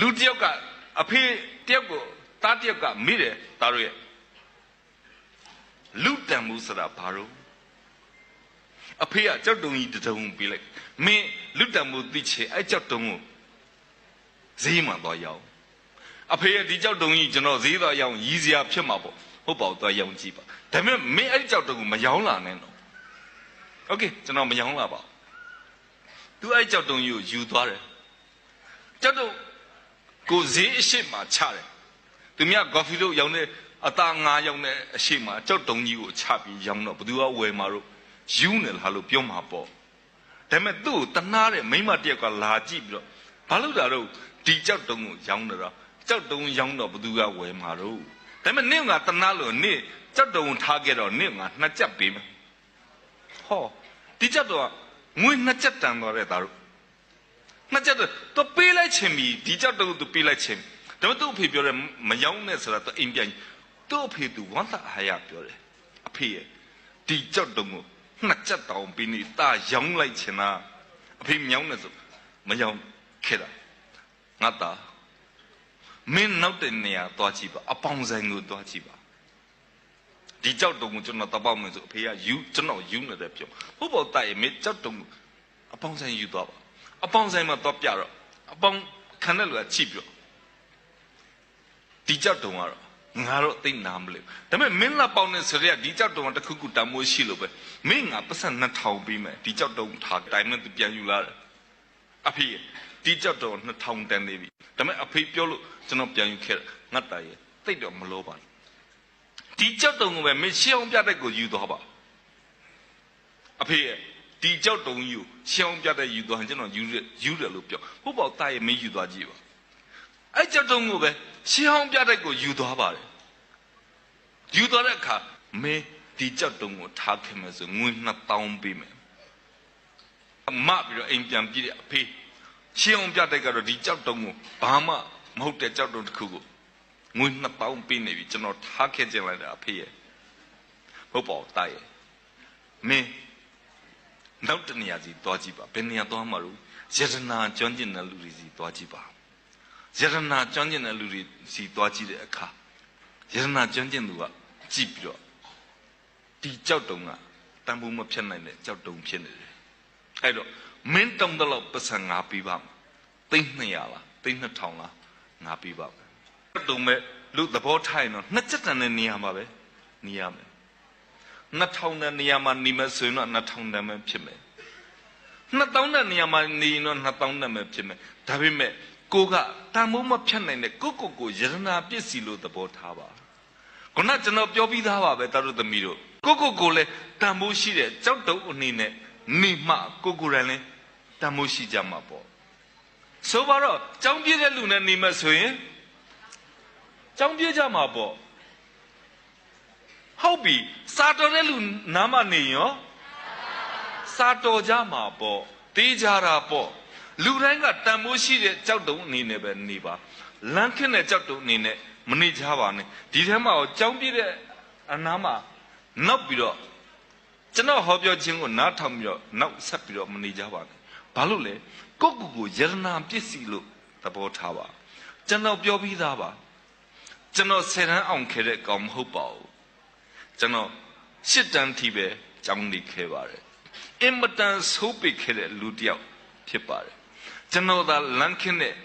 လူတစ်ယောက်ကအဖေတယောက်ကိုတားတယောက်ကမိတယ်သားတို့ရဲ့လူတန်မှုဆိုတာဘာလို့အဖေကကြောက်တုံကြီးတစ်တုံပေးလိုက်မင်းလူတန်မှုသိချေအဲ့ကြောက်တုံကိုဈေးမှသွားရောက်အဖေရဲ့ဒီကြောက်တုံကြီးကျွန်တော်ဈေးသွားရောက်ရီးစရာဖြစ်မှာပေါ့ဟုတ်ပါဘူးသွားရောက်ကြည့်ပါဒါပေမဲ့မင်းအဲ့ဒီကြောက်တုံကိုမရောင်းလာနဲ့တော့โอเคကျွန်တော်မရောင်းလာပါဘူးသူအဲ့ကြောက်တုံကြီးကိုယူသွားတယ်ကြောက်တုံ ကိုဈေးအရှိမှချတယ်သူမြကော်ဖီလို့ရောင်းတဲ့အသားငါရောင်းတဲ့အရှိမှကြောက်တုံကြီးကိုချပြီးရောင်းတော့ဘယ်သူကဝယ်မှာတော့ယူနေလားလို့ပြောမှာပေါ့ဒါပေမဲ့သူ့ကိုတနာတဲ့မိန်းမတစ်ယောက်ကလာကြည့်ပြီးတော့ဘာလို့တာတော့ဒီကြောက်တုံကိုရောင်းတော့ကြောက်တုံရောင်းတော့ဘယ်သူကဝယ်မှာတော့ဒါပေမဲ့နင့်ကတနာလို့နင့်ကြောက်တုံထားခဲ့တော့နင့်ကနှစ်ကြက်ပေးမယ်ဟောဒီကြောက်တော့ငွေနှစ်ကြက်တန်သွားတဲ့သားတို့ နှစ်ချက်တော့ပေးလိုက်ခြင်းပြီဒီကြောက်တော့သူပေးလိုက်ခြင်းဒါပေမဲ့သူ့အဖေပြောတယ်မယောင်းနဲ့ဆိုတာသူအိမ်ပြန်သူ့အဖေသူဝမ်းသာအားရပြောတယ်အဖေရဲ့ဒီကြောက်တော့ကိုနှစ်ချက်တောင်ပြီးနေတာယောင်းလိုက်ခြင်းလားအဖေမြောင်းနေဆိုမယောင်းခဲ့တာငါသားမင်းနောက်တဲ့နေရာသွားကြည့်ပါအပေါင်းဆိုင်ကိုသွားကြည့်ပါဒီကြောက်တုံကိုကျွန်တော်တပောက်မယ်ဆိုအဖေကယူကျွန်တော်ယူနေတယ်ပြောဟုတ်ပါတိုက်ရင်မင်းကြောက်တုံကိုအပေါင်းဆိုင်ယူသွားပါ အပေါင်းဆိုင်မှာတော့ပြတော့အပေါင်းခံတဲ့လူကချိပြီးတော့ဒီကြောက်တုံကတော့ငါတော့သိနာမလို့ဒါပေမဲ့မင်းလာပေါင်းတဲ့ဆိုရက်ဒီကြောက်တုံကတစ်ခုခုတမိုးရှိလို့ပဲမင်းငါပတ်စံ2000ပြီးမယ်ဒီကြောက်တုံထားတိုင်းနဲ့သူပြန်ယူလာတယ်အဖေဒီကြောက်တုံ2000တန်နေပြီဒါပေမဲ့အဖေပြောလို့ကျွန်တော်ပြန်ယူခဲ့တယ်ငါတားရဲ့တိတ်တော့မလို့ပါဘူးဒီကြောက်တုံကိုပဲမင်းရှင်းအောင်ပြတဲ့ကိုယူသွားပါအဖေရဲ့ ဒီကြောက်တုံကြီးကိုရှောင်းပြတဲ့ယူသွားရင်ကျွန်တော်ယူရယူတယ်လို့ပြောဟုတ်ပါဘူးတာရဲ့မင်းယူသွားကြည့်ပါအဲ့ကြောက်တုံကိုပဲရှောင်းပြတဲ့ကိုယူသွားပါတယ်ယူသွားတဲ့အခါမင်းဒီကြောက်တုံကိုထားခင်မယ်ဆိုငွေ2000ပေးမယ်အမပြီးတော့အိမ်ပြန်ပြည်တဲ့အဖေရှောင်းပြတဲ့ကတော့ဒီကြောက်တုံကိုဘာမှမဟုတ်တဲ့ကြောက်တုံတစ်ခုကိုငွေ2000ပေးနေပြီကျွန်တော်ထားခဲ့ခြင်းလိုက်တာအဖေရဲ့ဟုတ်ပါဘူးတာရဲ့မင်း နောက်တနေရာစီသွားကြည့်ပါဘယ်နေရာသွားမှာလို့ယရနာကျွမ်းကျင်တဲ့လူတွေစီသွားကြည့်ပါယရနာကျွမ်းကျင်တဲ့လူတွေစီသွားကြည့်တဲ့အခါယရနာကျွမ်းကျင်သူကကြည့်ပြီးတော့ဒီကြောက်တုံကတန်ဖိုးမဖြတ်နိုင်တဲ့ကြောက်တုံဖြစ်နေတယ်အဲ့တော့မင်းတုံတော့လောက်ပတ်စံငါပေးပါမယ်သိန်း200လားသိန်း2000လားငါပေးပါမယ်ကြောက်တုံမဲ့လူသဘောထားရင်တော့နှစ်ချက်တန်တဲ့နေရာမှာပဲနေရမယ် 2000တဲ့နေရာမှာနေမယ်ဆိုရင်တော့2000တန်ပဲဖြစ်မယ်2000တဲ့နေရာမှာနေရင်တော့2000တန်ပဲဖြစ်မယ်ဒါပေမဲ့ကိုကတန်မိုးမဖြတ်နိုင်တဲ့ကိုကိုကိုယရနာပစ္စည်းလို့သဘောထားပါခုနကျွန်တော်ပြောပြီးသားပါပဲတာတို့သမီးတို့ကိုကိုကိုလည်းတန်မိုးရှိတဲ့ကြောက်တုံအနေနဲ့နေမှကိုကိုရန်လည်းတန်မိုးရှိကြမှာပေါ့ဆိုပါတော့ကြောင်းပြည့်တဲ့လူနဲ့နေမယ်ဆိုရင်ကြောင်းပြည့်ကြမှာပေါ့ ဟုတ်ပြီစာတော်တဲ့လူနားမနေရောစာတော်ကြမှာပေါ့တေးကြတာပေါ့လူတိုင်းကတန်မိုးရှိတဲ့ကြောက်တုံအနေနဲ့ပဲနေပါလမ်းခင်းတဲ့ကြောက်တုံအနေနဲ့မနေကြပါနဲ့ဒီထဲမှာတော့ကြောင်းပြည့်တဲ့အနားမှာနောက်ပြီးတော့ကျွန်တော်ဟောပြောခြင်းကိုနားထောင်ပြီးတော့နောက်ဆက်ပြီးတော့မနေကြပါနဲ့ဘာလို့လဲကိုယ့်ကိုယ်ကိုယရနာပစ္စည်းလို့သဘောထားပါကျွန်တော်ပြောပြီးသားပါကျွန်တော်ဆယ်တန်းအောင်ခဲ့တဲ့ကောင်မဟုတ်ပါဘူး ကျွန်တော်ရှစ်တန်းထိပဲကြောင်းနေခဲ့ပါတယ်အင်မတန်ဆိုးပိတ်ခဲ့တဲ့လူတစ်ယောက်ဖြစ်ပါတယ်ကျွန်တော်သာလမ်းခင်းတဲ့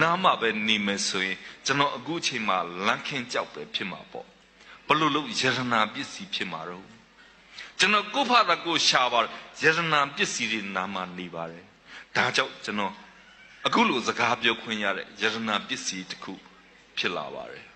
နားမှာပဲနေမယ်ဆိုရင်ကျွန်တော်အခုချိန်မှာလမ်းခင်းကြောက်ပဲဖြစ်မှာပေါ့ဘလို့လို့ယရနာပစ္စည်းဖြစ်မှာတော့ကျွန်တော်ကိုယ့်ဖာသာကိုယ်ရှာပါယရနာပစ္စည်းတွေနားမှာနေပါတယ်ဒါကြောင့်ကျွန်တော်အခုလိုစကားပြောခွင့်ရတဲ့ယရနာပစ္စည်းတစ်ခုဖြစ်လာပါတယ်